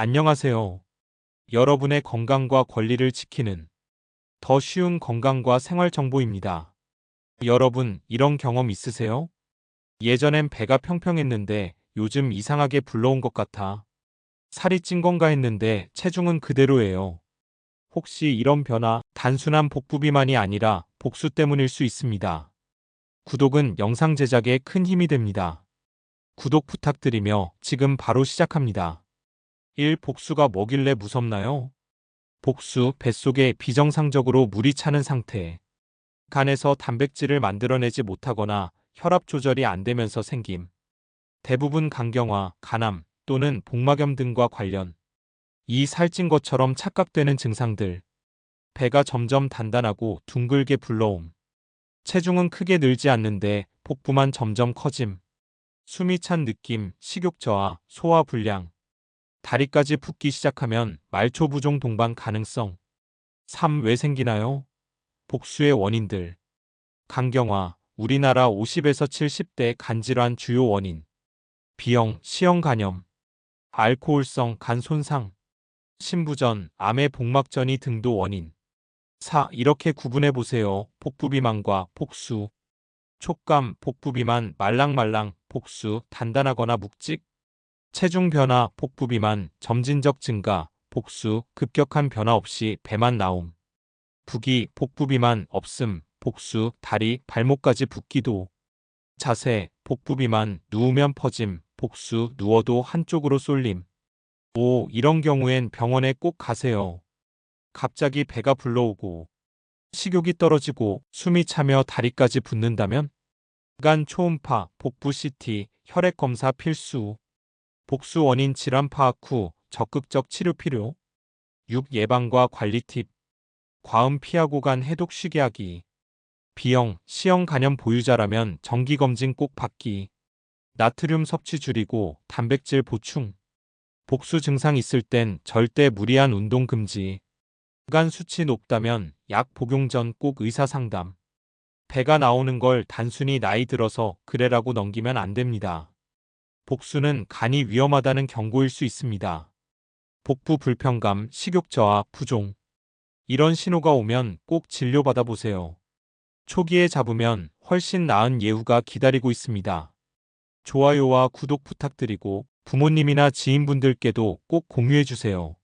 안녕하세요. 여러분의 건강과 권리를 지키는 더 쉬운 건강과 생활 정보입니다. 여러분, 이런 경험 있으세요? 예전엔 배가 평평했는데 요즘 이상하게 불러온 것 같아. 살이 찐 건가 했는데 체중은 그대로예요. 혹시 이런 변화 단순한 복부 비만이 아니라 복수 때문일 수 있습니다. 구독은 영상 제작에 큰 힘이 됩니다. 구독 부탁드리며 지금 바로 시작합니다. 1. 복수가 뭐길래 무섭나요? 복수, 뱃속에 비정상적으로 물이 차는 상태. 간에서 단백질을 만들어내지 못하거나 혈압 조절이 안 되면서 생김. 대부분 간경화, 간암 또는 복막염 등과 관련. 이 살찐 것처럼 착각되는 증상들. 배가 점점 단단하고 둥글게 불러옴. 체중은 크게 늘지 않는데 복부만 점점 커짐. 숨이 찬 느낌, 식욕 저하, 소화 불량. 다리까지 붓기 시작하면 말초 부종 동반 가능성. 3. 왜 생기나요? 복수의 원인들. 간경화, 우리나라 50에서 70대 간질환 주요 원인. 비형, 시형 간염. 알코올성 간 손상. 신부전, 암의 복막전이 등도 원인. 4. 이렇게 구분해 보세요. 복부비만과 복수. 촉감, 복부비만, 말랑말랑, 복수, 단단하거나 묵직. 체중 변화, 복부 비만, 점진적 증가, 복수, 급격한 변화 없이 배만 나옴. 부기, 복부 비만, 없음, 복수, 다리, 발목까지 붓기도. 자세, 복부 비만, 누우면 퍼짐, 복수, 누워도 한쪽으로 쏠림. 5. 이런 경우엔 병원에 꼭 가세요. 갑자기 배가 불러오고, 식욕이 떨어지고, 숨이 차며 다리까지 붓는다면? 간 초음파, 복부 CT, 혈액 검사 필수. 복수 원인 질환 파악 후 적극적 치료 필요. 6. 예방과 관리 팁. 과음 피하고 간 해독 쉬게 하기. B형, C형 간염 보유자라면 정기검진 꼭 받기. 나트륨 섭취 줄이고 단백질 보충. 복수 증상 있을 땐 절대 무리한 운동 금지. 간 수치 높다면 약 복용 전 꼭 의사 상담. 배가 나오는 걸 단순히 나이 들어서 그래라고 넘기면 안 됩니다. 복수는 간이 위험하다는 경고일 수 있습니다. 복부 불편감, 식욕 저하, 부종. 이런 신호가 오면 꼭 진료받아 보세요. 초기에 잡으면 훨씬 나은 예후가 기다리고 있습니다. 좋아요와 구독 부탁드리고 부모님이나 지인분들께도 꼭 공유해 주세요.